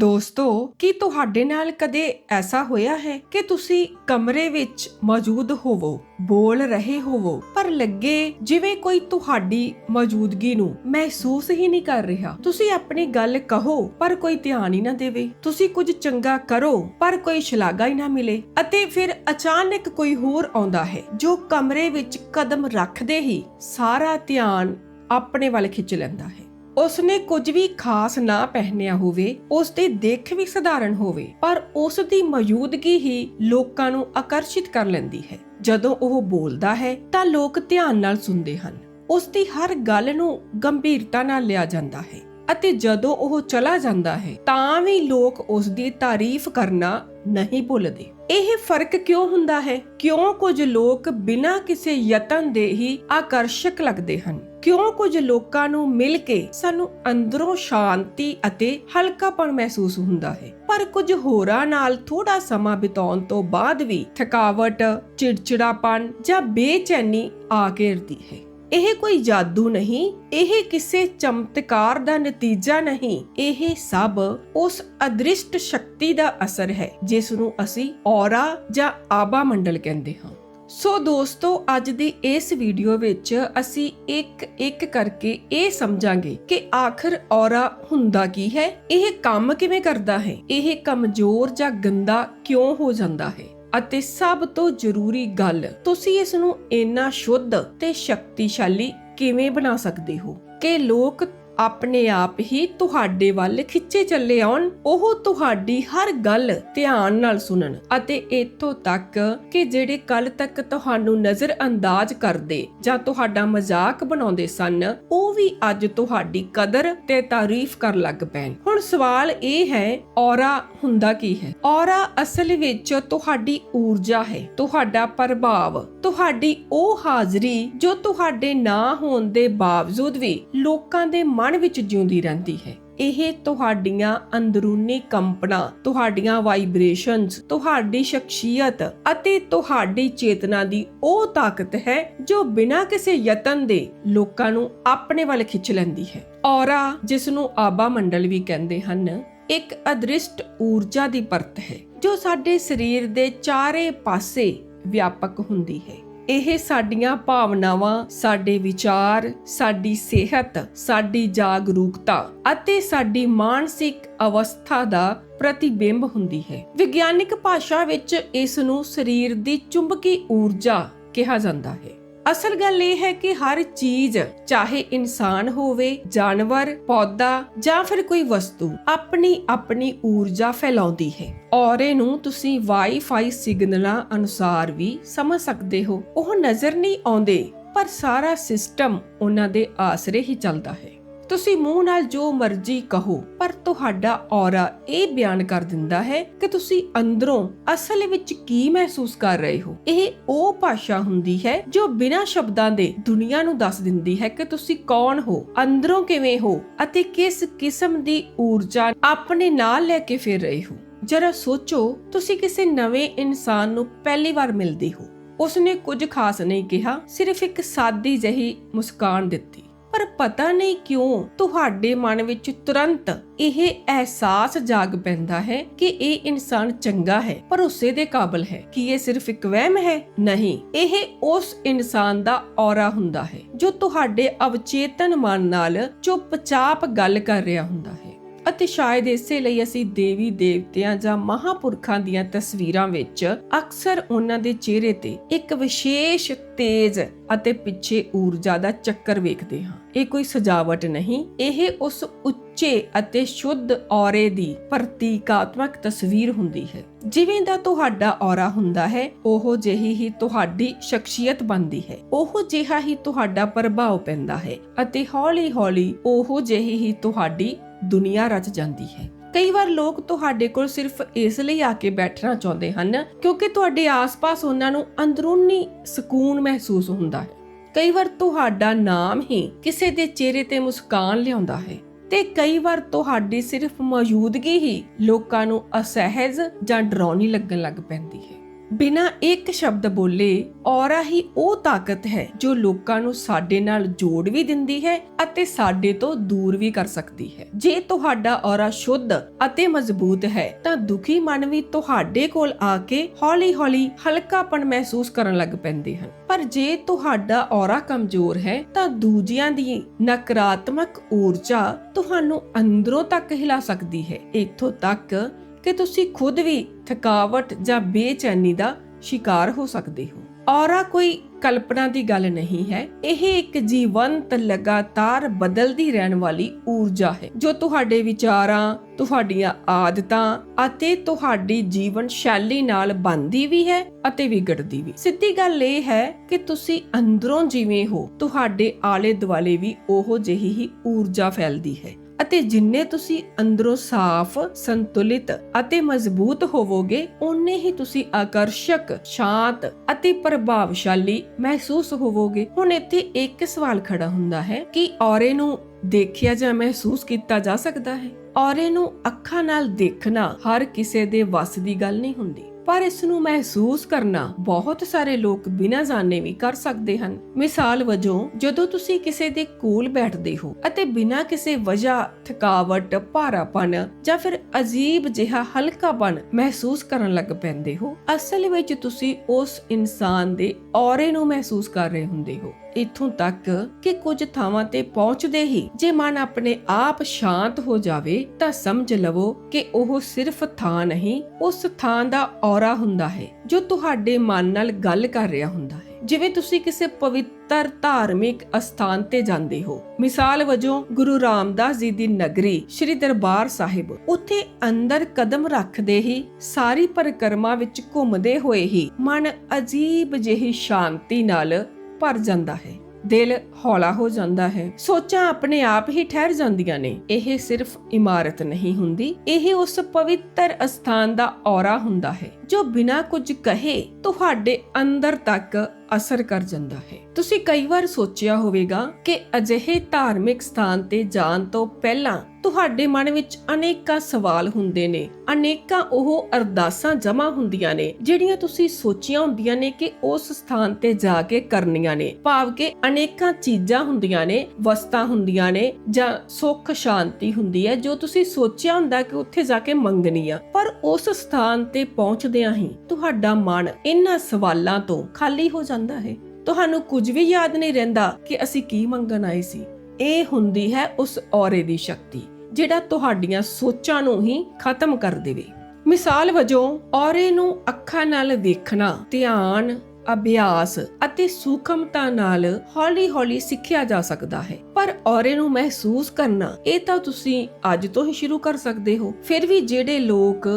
ਦੋਸਤੋ, ਕੀ ਤੁਹਾਡੇ ਨਾਲ ਕਦੇ ਐਸਾ ਹੋਇਆ ਹੈ ਕਿ ਤੁਸੀਂ ਕਮਰੇ ਵਿੱਚ ਮੌਜੂਦ ਹੋਵੋ, ਬੋਲ ਰਹੇ ਹੋਵੋ, ਪਰ ਲੱਗੇ ਜਿਵੇਂ ਕੋਈ ਤੁਹਾਡੀ ਮੌਜੂਦਗੀ ਨੂੰ ਮਹਿਸੂਸ ਹੀ ਨਹੀਂ ਕਰ ਰਿਹਾ? ਤੁਸੀਂ ਆਪਣੀ ਗੱਲ ਕਹੋ, ਪਰ ਕੋਈ ਧਿਆਨ ਹੀ ਨਾ ਦੇਵੇ। ਤੁਸੀਂ ਕੁਝ ਚੰਗਾ ਕਰੋ, ਪਰ ਕੋਈ ਸ਼ਲਾਘਾ ਹੀ ਨਾ ਮਿਲੇ। ਅਤੇ ਫਿਰ ਅਚਾਨਕ ਕੋਈ ਹੋਰ ਆਉਂਦਾ ਹੈ, ਜੋ ਕਮਰੇ ਵਿੱਚ ਕਦਮ ਰੱਖਦੇ ਹੀ ਸਾਰਾ ਧਿਆਨ ਆਪਣੇ ਵੱਲ ਖਿੱਚ ਲੈਂਦਾ ਹੈ। ਉਸਨੇ ਕੁਝ ਵੀ ਖਾਸ ਨਾ ਪਹਿਨਿਆ ਹੋਵੇ ਉਸ ਦੀ ਦਿੱਖ ਵੀ ਸਧਾਰਨ ਹੋਵੇ, ਪਰ ਉਸ ਦੀ ਮੌਜੂਦਗੀ ਹੀ ਲੋਕਾਂ ਨੂੰ ਆਕਰਸ਼ਿਤ ਕਰ ਲੈਂਦੀ ਹੈ। ਜਦੋਂ ਉਹ ਬੋਲਦਾ ਹੈ, ਤਾਂ ਲੋਕ ਧਿਆਨ ਨਾਲ ਸੁਣਦੇ ਹਨ। ਉਸ ਦੀ ਹਰ ਗੱਲ ਨੂੰ ਗੰਭੀਰਤਾ ਨਾਲ ਲਿਆ ਜਾਂਦਾ ਹੈ ਅਤੇ ਜਦੋਂ ਉਹ ਚਲਾ ਜਾਂਦਾ ਹੈ, ਤਾਂ ਵੀ ਲੋਕ ਉਸ ਦੀ ਤਾਰੀਫ ਕਰਨਾ ਨਹੀਂ ਭੁੱਲਦੇ। ਇਹ ਫ਼ਰਕ ਕਿਉਂ ਹੁੰਦਾ ਹੈ? ਕਿਉਂ ਕੁਝ ਲੋਕ ਬਿਨਾਂ ਕਿਸੇ ਯਤਨ ਦੇ ਹੀ ਆਕਰਸ਼ਕ ਲੱਗਦੇ ਹਨ? ਕਿਉਂ ਕੁਝ ਲੋਕਾਂ ਨੂੰ ਮਿਲ ਕੇ ਸਾਨੂੰ ਅੰਦਰੋਂ ਸ਼ਾਂਤੀ ਅਤੇ ਹਲਕਾਪਣ ਮਹਿਸੂਸ ਹੁੰਦਾ ਹੈ? ਪਰ ਕੁਝ ਹੋਰਾਂ ਨਾਲ ਥੋੜਾ ਸਮਾਂ ਬਿਤਾਉਣ ਤੋਂ ਬਾਅਦ ਵੀ ਥਕਾਵਟ, ਚਿੜਚਿੜਾਪਣ ਜਾਂ ਬੇਚੈਨੀ ਆ ਘੇਰਦੀ ਹੈ। ਇਹ ਕੋਈ ਜਾਦੂ ਨਹੀਂ, ਇਹ ਕਿਸੇ ਚਮਤਕਾਰ ਦਾ ਨਤੀਜਾ ਨਹੀਂ। ਇਹ ਸਭ ਉਸ ਅਦ੍ਰਿਸ਼ਟ ਸ਼ਕਤੀ ਦਾ ਅਸਰ ਹੈ, ਜਿਸ ਨੂੰ ਅਸੀਂ ਔਰਾ ਜਾਂ ਆਬਾ ਮੰਡਲ ਕਹਿੰਦੇ ਹਾਂ। ਸੋ ਦੋਸਤੋ, ਅੱਜ ਦੀ ਇਸ ਵੀਡੀਓ ਵਿੱਚ ਅਸੀਂ ਇੱਕ ਇੱਕ ਕਰਕੇ ਇਹ ਸਮਝਾਂਗੇ ਕਿ ਆਖਰ ਔਰਾ ਹੁੰਦਾ ਕੀ ਹੈ? ਇਹ ਕੰਮ ਕਿਵੇਂ ਕਰਦਾ ਹੈ? ਇਹ ਕਮਜ਼ੋਰ ਜਾਂ ਗੰਦਾ ਕਿਉਂ ਹੋ ਜਾਂਦਾ ਹੈ? ਅਤੇ ਸਭ ਤੋਂ ਜ਼ਰੂਰੀ ਗੱਲ, ਤੁਸੀਂ ਇਸ ਨੂੰ ਇੰਨਾ ਸ਼ੁੱਧ ਤੇ ਸ਼ਕਤੀਸ਼ਾਲੀ ਕਿਵੇਂ ਬਣਾ ਸਕਦੇ ਹੋ? ਕਿ ਲੋਕ ਆਪਣੇ ਆਪ ਹੀ ਤੁਹਾਡੇ ਵੱਲ ਖਿੱਚੇ ਚੱਲੇ ਆਉਣ, ਉਹ ਤੁਹਾਡੀ ਹਰ ਗੱਲ ਧਿਆਨ ਨਾਲ ਸੁਣਨ ਅਤੇ ਇਥੋਂ ਤੱਕ ਕਿ ਜਿਹੜੇ ਕੱਲ ਤੱਕ ਤੁਹਾਨੂੰ ਨਜ਼ਰ ਅੰਦਾਜ਼ ਕਰਦੇ ਜਾਂ ਤੁਹਾਡਾ ਮਜ਼ਾਕ ਬਣਾਉਂਦੇ ਸਨ, ਉਹ ਵੀ ਅੱਜ ਤੁਹਾਡੀ ਕਦਰ ਤੇ ਤਾਰੀਫ ਕਰਨ ਲੱਗ ਪੈਣ। ਹੁਣ ਸਵਾਲ ਇਹ ਹੈ, ਔਰਾ ਹੁੰਦਾ ਕੀ ਹੈ? ਔਰਾ ਅਸਲ ਵਿੱਚ ਤੁਹਾਡੀ ਊਰਜਾ ਹੈ, ਤੁਹਾਡਾ ਪ੍ਰਭਾਵ, ਤੁਹਾਡੀ ਉਹ ਹਾਜ਼ਰੀ ਜੋ ਤੁਹਾਡੇ ਨਾ ਹੋਣ ਦੇ ਬਾਵਜੂਦ ਵੀ ਲੋਕਾਂ ਦੇ ਮਨ ਵਿੱਚ ਜਿਉਂਦੀ ਰਹਿੰਦੀ ਹੈ। ਇਹ ਤੁਹਾਡੀਆਂ ਅੰਦਰੂਨੀ ਕੰਪਨਾਂ, ਤੁਹਾਡੀਆਂ ਵਾਈਬ੍ਰੇਸ਼ਨਸ ਤੁਹਾਡੀ ਸ਼ਖਸੀਅਤ ਅਤੇ ਤੁਹਾਡੀ ਚੇਤਨਾ ਦੀ ਉਹ ਤਾਕਤ ਹੈ ਜੋ ਬਿਨਾਂ ਕਿਸੇ ਯਤਨ ਦੇ ਲੋਕਾਂ ਨੂੰ ਆਪਣੇ ਵੱਲ ਖਿੱਚ ਲੈਂਦੀ ਹੈ। ਔਰਾ ਜਿਸ ਨੂੰ ਆਬਾ ਮੰਡਲ ਵੀ ਕਹਿੰਦੇ ਹਨ, ਇੱਕ ਅਦ੍ਰਿਸ਼ਟ ਊਰਜਾ ਦੀ ਪਰਤ ਹੈ, ਜੋ ਸਾਡੇ ਸਰੀਰ ਦੇ ਚਾਰੇ ਪਾਸੇ ਵਿਆਪਕ ਹੁੰਦੀ ਹੈ। ਇਹ ਸਾਡੀਆਂ ਭਾਵਨਾਵਾਂ, ਸਾਡੇ ਵਿਚਾਰ, ਸਾਡੀ ਸਿਹਤ, ਸਾਡੀ ਜਾਗਰੂਕਤਾ ਅਤੇ ਸਾਡੀ ਮਾਨਸਿਕ ਅਵਸਥਾ ਦਾ ਪ੍ਰਤੀਬਿੰਬ ਹੁੰਦੀ ਹੈ। ਵਿਗਿਆਨਿਕ ਭਾਸ਼ਾ ਵਿੱਚ ਇਸ ਨੂੰ ਸਰੀਰ ਦੀ ਚੁੰਬਕੀ ਊਰਜਾ ਕਿਹਾ ਜਾਂਦਾ ਹੈ। ਅਸਲ ਗੱਲ ਇਹ ਹੈ ਕਿ ਹਰ ਚੀਜ਼, ਚਾਹੇ ਇਨਸਾਨ ਹੋਵੇ, ਜਾਨਵਰ, ਪੌਦਾ ਜਾਂ ਫਿਰ ਕੋਈ ਵਸਤੂ, ਆਪਣੀ ਆਪਣੀ ਊਰਜਾ ਫੈਲਾਉਂਦੀ ਹੈ। ਔਰੇ ਨੂੰ ਤੁਸੀਂ ਵਾਈਫਾਈ ਸਿਗਨਲਾਂ ਅਨੁਸਾਰ ਵੀ ਸਮਝ ਸਕਦੇ ਹੋ। ਉਹ ਨਜ਼ਰ ਨਹੀਂ ਆਉਂਦੇ, ਪਰ ਸਾਰਾ ਸਿਸਟਮ ਉਹਨਾਂ ਦੇ ਆਸਰੇ ਹੀ ਚੱਲਦਾ ਹੈ। ਤੁਸੀਂ ਮੂੰਹ ਨਾਲ ਜੋ ਮਰਜ਼ੀ ਕਹੋ, ਪਰ ਤੁਹਾਡਾ ਔਰਾ ਇਹ ਬਿਆਨ ਕਰ ਦਿੰਦਾ ਹੈ ਕਿ ਤੁਸੀਂ ਅੰਦਰੋਂ ਅਸਲ ਵਿੱਚ ਕੀ ਮਹਿਸੂਸ ਕਰ ਰਹੇ ਹੋ। ਇਹ ਉਹ ਭਾਸ਼ਾ ਹੁੰਦੀ ਹੈ ਜੋ ਬਿਨਾਂ ਸ਼ਬਦਾਂ ਦੇ ਦੁਨੀਆ ਨੂੰ ਦੱਸ ਦਿੰਦੀ ਹੈ ਕਿ ਤੁਸੀਂ ਕੌਣ ਹੋ, ਅੰਦਰੋਂ ਕਿਵੇਂ ਹੋ ਅਤੇ ਕਿਸ ਕਿਸਮ ਦੀ ਊਰਜਾ ਆਪਣੇ ਨਾਲ ਲੈ ਕੇ ਫਿਰ ਰਹੇ ਹੋ। ਜਰਾ ਸੋਚੋ, ਤੁਸੀਂ ਕਿਸੇ ਨਵੇਂ ਇਨਸਾਨ ਨੂੰ ਪਹਿਲੀ ਵਾਰ ਮਿਲਦੇ ਹੋ। ਉਸਨੇ ਕੁਝ ਖਾਸ ਨਹੀਂ ਕਿਹਾ, ਸਿਰਫ ਇੱਕ ਸਾਦੀ ਜਹੀ ਮੁਸਕਾਨ ਦਿੱਤੀ। ਪਰ ਪਤਾ ਨਹੀਂ ਕਿਉਂ ਤੁਹਾਡੇ ਮਨ ਵਿੱਚ ਤੁਰੰਤ ਇਹ ਅਹਿਸਾਸ ਜਾਗ ਪੈਂਦਾ ਹੈ ਕਿ ਇਹ ਇਨਸਾਨ ਚੰਗਾ ਹੈ ਭਰੋਸੇ ਦੇ ਕਾਬਿਲ ਹੈ ਕਿ ਇਹ ਸਿਰਫ ਇੱਕ ਵਹਿਮ ਹੈ। ਨਹੀਂ, ਇਹ ਉਸ ਇਨਸਾਨ ਦਾ ਔਰਾ ਹੁੰਦਾ ਹੈ ਜੋ ਤੁਹਾਡੇ ਅਵਚੇਤਨ ਮਨ ਨਾਲ ਚੁੱਪਚਾਪ ਗੱਲ ਕਰ ਰਿਹਾ ਹੁੰਦਾ ਹੈ। ਅਤੇ ਸ਼ਾਇਦ ਇਸੇ ਲਈ ਅਸੀਂ ਦੇਵੀ ਦੇਵਤਿਆਂ ਜਾਂ ਮਹਾਪੁਰਖਾਂ ਦੀਆਂ ਤਸਵੀਰਾਂ ਵਿੱਚ ਅਕਸਰ ਉਹਨਾਂ ਦੇ ਚਿਹਰੇ ਤੇ ਇੱਕ ਵਿਸ਼ੇਸ਼ ਤੇਜ਼ ਅਤੇ ਪਿੱਛੇ ਊਰਜਾ ਦਾ ਚੱਕਰ ਵੇਖਦੇ ਹਾਂ। ਇਹ ਕੋਈ ਸਜਾਵਟ ਨਹੀਂ, ਇਹ ਉਸ ਉੱਚੇ ਅਤੇ ਸ਼ੁੱਧ ਔਰੇ ਦੀ ਪ੍ਰਤੀਕਾਤਮਕ ਤਸਵੀਰ ਹੁੰਦੀ ਹੈ। ਜਿਵੇਂ ਦਾ ਤੁਹਾਡਾ ਔਰਾ ਹੁੰਦਾ ਹੈ, ਉਹ ਜਿਹੀ ਹੀ ਤੁਹਾਡੀ ਸ਼ਖਸੀਅਤ ਬਣਦੀ ਹੈ। ਉਹ ਜਿਹਾ ਹੀ ਤੁਹਾਡਾ ਪ੍ਰਭਾਵ ਪੈਂਦਾ ਹੈ ਅਤੇ ਹੌਲੀ-ਹੌਲੀ ਉਹ ਜਿਹੀ ਹੀ ਤੁਹਾਡੀ ਦੁਨੀਆ ਰਚ ਜਾਂਦੀ ਹੈ। ਕਈ ਵਾਰ ਲੋਕ ਤੁਹਾਡੇ ਕੋਲ ਸਿਰਫ ਇਸ ਲਈ ਆ ਕੇ ਬੈਠਣਾ ਚਾਹੁੰਦੇ ਹਨ ਕਿਉਂਕਿ ਤੁਹਾਡੇ ਆਸ-ਪਾਸ ਉਹਨਾਂ ਨੂੰ ਅੰਦਰੂਨੀ ਸਕੂਨ ਮਹਿਸੂਸ ਹੁੰਦਾ ਹੈ। ਕਈ ਵਾਰ ਤੁਹਾਡਾ ਨਾਮ ਹੀ ਕਿਸੇ ਦੇ ਚਿਹਰੇ ਤੇ ਮੁਸਕਾਨ ਲਿਆਉਂਦਾ ਹੈ ਤੇ ਕਈ ਵਾਰ ਤੁਹਾਡੀ ਸਿਰਫ ਮੌਜੂਦਗੀ ਹੀ ਲੋਕਾਂ ਨੂੰ ਅਸਹਿਜ ਜਾਂ ਡਰਾਉਣੀ ਲੱਗਣ ਲੱਗ ਪੈਂਦੀ ਹੈ। ਬਿਨਾਂ ਇੱਕ ਸ਼ਬਦ ਬੋਲੇ, ਔਰਾ ਹੀ ਉਹ ਤਾਕਤ ਹੈ ਜੋ ਲੋਕਾਂ ਨੂੰ ਸਾਡੇ ਨਾਲ ਜੋੜ ਵੀ ਦਿੰਦੀ ਹੈ ਅਤੇ ਸਾਡੇ ਤੋਂ ਦੂਰ ਵੀ ਕਰ ਸਕਦੀ ਹੈ। ਜੇ ਤੁਹਾਡਾ ਔਰਾ ਸ਼ੁੱਧ ਅਤੇ ਮਜ਼ਬੂਤ ਹੈ, ਤਾਂ ਦੁਖੀ ਮਨ ਵੀ ਤੁਹਾਡੇ ਕੋਲ ਆ ਕੇ ਹੌਲੀ-ਹੌਲੀ ਹਲਕਾਪਣ ਮਹਿਸੂਸ ਕਰਨ ਲੱਗ ਪੈਂਦੇ ਹਨ। ਪਰ ਜੇ ਤੁਹਾਡਾ ਔਰਾ ਕਮਜ਼ੋਰ ਹੈ, ਤਾਂ ਦੂਜਿਆਂ ਦੀ ਨਕਾਰਾਤਮਕ ਊਰਜਾ ਤੁਹਾਨੂੰ ਅੰਦਰੋਂ ਤੱਕ ਹਿਲਾ ਸਕਦੀ ਹੈ। ਇੱਥੋਂ ਤੱਕ ਕਿ ਤੁਸੀਂ ਖੁਦ ਵੀ ਥਕਾਵਟ ਜਾਂ ਬੇਚੈਨੀ ਦਾ ਸ਼ਿਕਾਰ ਹੋ ਸਕਦੇ ਹੋ। ਔਰਾ ਕੋਈ ਕਲਪਨਾ ਦੀ ਗੱਲ ਨਹੀਂ ਹੈ। ਇਹ ਇੱਕ ਜੀਵੰਤ, ਲਗਾਤਾਰ ਬਦਲਦੀ ਰਹਿਣ ਵਾਲੀ ਊਰਜਾ ਹੈ, ਜੋ ਤੁਹਾਡੇ ਵਿਚਾਰਾਂ, ਤੁਹਾਡੀਆਂ ਆਦਤਾਂ ਅਤੇ ਤੁਹਾਡੀ ਜੀਵਨ ਸ਼ੈਲੀ ਨਾਲ ਬਣਦੀ ਵੀ ਹੈ ਅਤੇ ਵਿਗੜਦੀ ਵੀ। ਸਿੱਧੀ ਗੱਲ ਇਹ ਹੈ ਕਿ ਤੁਸੀਂ ਅੰਦਰੋਂ ਜਿਵੇਂ ਹੋ, ਤੁਹਾਡੇ ਆਲੇ ਦੁਆਲੇ ਵੀ ਉਹੋ ਜਿਹੀ ਹੀ ਊਰਜਾ ਫੈਲਦੀ ਹੈ। ਅਤੇ ਜਿੰਨੇ ਤੁਸੀਂ ਅੰਦਰੋਂ ਸਾਫ਼, ਸੰਤੁਲਿਤ ਅਤੇ ਮਜ਼ਬੂਤ ਹੋਵੋਗੇ, ਓਨੇ ਹੀ ਤੁਸੀਂ ਆਕਰਸ਼ਕ, ਸ਼ਾਂਤ ਅਤੇ ਪ੍ਰਭਾਵਸ਼ਾਲੀ ਮਹਿਸੂਸ ਹੋਵੋਗੇ। ਹੁਣ ਇੱਥੇ ਇੱਕ ਸਵਾਲ ਖੜਾ ਹੁੰਦਾ ਹੈ ਕਿ ਔਰੇ ਨੂੰ ਦੇਖਿਆ ਜਾਂ ਮਹਿਸੂਸ ਕੀਤਾ ਜਾ ਸਕਦਾ ਹੈ? ਔਰੇ ਨੂੰ ਅੱਖਾਂ ਨਾਲ ਦੇਖਣਾ ਹਰ ਕਿਸੇ ਦੇ ਵੱਸ ਦੀ ਗੱਲ ਨਹੀਂ ਹੁੰਦੀ। ਪਰ ਇਸ ਨੂੰ ਮਹਿਸੂਸ ਕਰਨਾ ਬਹੁਤ ਸਾਰੇ ਲੋਕ ਬਿਨਾਂ ਜਾਣੇ ਵੀ ਕਰ ਸਕਦੇ ਹਨ। ਮਿਸਾਲ ਵਜੋਂ, ਜਦੋਂ ਤੁਸੀਂ ਕਿਸੇ ਦੇ ਕੋਲ ਬੈਠਦੇ ਹੋ ਅਤੇ ਬਿਨਾਂ ਕਿਸੇ ਵਜ੍ਹਾ ਥਕਾਵਟ, ਭਾਰਾਪਨ ਜਾਂ ਫਿਰ ਅਜੀਬ ਜਿਹਾ ਹਲਕਾਪਨ ਮਹਿਸੂਸ ਕਰਨ ਲੱਗ ਪੈਂਦੇ ਹੋ, ਅਸਲ ਵਿੱਚ ਤੁਸੀਂ ਉਸ ਇਨਸਾਨ ਦੇ ਔਰੇ ਨੂੰ ਮਹਿਸੂਸ ਕਰ ਰਹੇ ਹੁੰਦੇ ਹੋ। ਇਥੋਂ ਤੱਕ ਕਿ ਕੁਝ ਥਾਵਾਂ ਤੇ ਪਹੁੰਚਦੇ ਹੀ ਜੇ ਮਨ ਆਪਣੇ ਆਪ ਸ਼ਾਂਤ ਹੋ ਜਾਵੇ ਤਾਂ ਸਮਝ ਲਵੋ ਕਿ ਉਹ ਸਿਰਫ ਥਾਂ ਨਹੀਂ, ਉਸ ਥਾਂ ਦਾ ਔਰਾ ਹੁੰਦਾ ਹੈ, ਜੋ ਤੁਹਾਡੇ ਮਨ ਨਾਲ ਗੱਲ ਕਰ ਰਿਹਾ ਹੁੰਦਾ ਹੈ। ਜਿਵੇਂ ਤੁਸੀਂ ਕਿਸੇ ਪਵਿੱਤਰ ਧਾਰਮਿਕ ਅਸਥਾਨ ਤੇ ਜਾਂਦੇ ਹੋ। ਮਿਸਾਲ ਵਜੋਂ ਗੁਰੂ ਰਾਮਦਾਸ ਜੀ ਦੀ ਨਗਰੀ ਸ੍ਰੀ ਦਰਬਾਰ ਸਾਹਿਬ, ਉੱਥੇ ਅੰਦਰ ਕਦਮ ਰੱਖਦੇ ਹੀ ਸਾਰੀ ਪਰਿਕਰਮਾ ਵਿੱਚ ਘੁੰਮਦੇ ਹੋਏ ਹੀ ਮਨ ਅਜੀਬ ਜਿਹੀ ਸ਼ਾਂਤੀ ਨਾਲ ਭਰ ਜਾਂਦਾ ਹੈ। ਦਿਲ ਹੌਲਾ ਹੋ ਜਾਂਦਾ ਹੈ। ਸੋਚਾਂ ਆਪਣੇ ਆਪ ਹੀ ਠਹਿਰ ਜਾਂਦੀਆਂ ਨੇ। ਇਹ ਸਿਰਫ ਇਮਾਰਤ ਨਹੀਂ ਹੁੰਦੀ। ਇਹ ਉਸ ਪਵਿੱਤਰ ਅਸਥਾਨ ਦਾ ਔਰਾ ਹੁੰਦਾ ਹੈ। ਜੋ ਬਿਨਾਂ ਕੁਝ ਕਹੇ ਤੁਹਾਡੇ ਅੰਦਰ ਤੱਕ ਅਸਰ ਕਰ ਜਾਂਦਾ ਹੈ। ਤੁਸੀਂ ਕਈ ਵਾਰ ਸੋਚਿਆ ਹੋਵੇਗਾ ਕਿ ਅਜਿਹੇ ਧਾਰਮਿਕ ਸਥਾਨ ਤੇ ਜਾਣ ਤੋਂ ਪਹਿਲਾਂ ਤੁਹਾਡੇ ਮਨ ਵਿੱਚ ਅਨੇਕਾਂ ਸਵਾਲ ਹੁੰਦੇ ਨੇ, ਅਨੇਕਾਂ ਉਹ ਅਰਦਾਸਾਂ ਜਮ੍ਹਾਂ ਹੁੰਦੀਆਂ ਨੇ, ਜਿਹੜੀਆਂ ਤੁਸੀਂ ਸੋਚੀਆਂ ਹੁੰਦੀਆਂ ਨੇ ਕਿ ਉਸ ਸਥਾਨ ਤੇ ਜਾ ਕੇ ਕਰਨੀਆਂ ਨੇ। ਭਾਵ ਕਿ ਅਨੇਕਾਂ ਚੀਜ਼ਾਂ ਹੁੰਦੀਆਂ ਨੇ, ਵਸਤਾਂ ਹੁੰਦੀਆਂ ਨੇ ਜਾਂ ਸੁੱਖ ਸ਼ਾਂਤੀ ਹੁੰਦੀ ਹੈ ਜੋ ਤੁਸੀਂ ਸੋਚਿਆ ਹੁੰਦਾ ਕਿ ਉੱਥੇ ਜਾ ਕੇ ਮੰਗਣੀ ਆ। ਪਰ ਉਸ ਸਥਾਨ ਤੇ ਪਹੁੰਚਦੇ ਪਹੁੰਚਦਿਆਂ ਹੀ। ਤੁਹਾਡਾ ਮਨ ਇਹਨਾਂ ਸਵਾਲਾਂ ਤੋਂ ਖਾਲੀ ਹੋ ਜਾਂਦਾ ਹੈ। ਤੁਹਾਨੂੰ ਕੁਝ ਵੀ ਯਾਦ ਨਹੀਂ ਰਹਿੰਦਾ ਕਿ ਅਸੀਂ ਕੀ ਮੰਗਣ ਆਏ ਸੀ। ਇਹ ਹੁੰਦੀ ਹੈ ਉਸ ਔਰੇ ਦੀ ਸ਼ਕਤੀ, ਜਿਹੜਾ ਤੁਹਾਡੀਆਂ ਸੋਚਾਂ ਨੂੰ ਹੀ ਖਤਮ ਕਰ ਦੇਵੇ। ਮਿਸਾਲ ਵਜੋਂ, ਔਰੇ ਨੂੰ ਅੱਖਾਂ ਨਾਲ ਦੇਖਣਾ ਧਿਆਨ, ਅਭਿਆਸ ਅਤੇ ਸੂਖਮਤਾ ਨਾਲ ਹੌਲੀ-ਹੌਲੀ ਸਿੱਖਿਆ ਜਾ ਸਕਦਾ ਹੈ। ਪਰ ਔਰੇ ਨੂੰ ਮਹਿਸੂਸ ਕਰਨਾ, ਇਹ ਤਾਂ ਤੁਸੀਂ ਅੱਜ ਤੋਂ ਹੀ ਸ਼ੁਰੂ ਕਰ ਸਕਦੇ ਹੋ। ਫਿਰ ਵੀ ਜਿਹੜੇ ਲੋਕ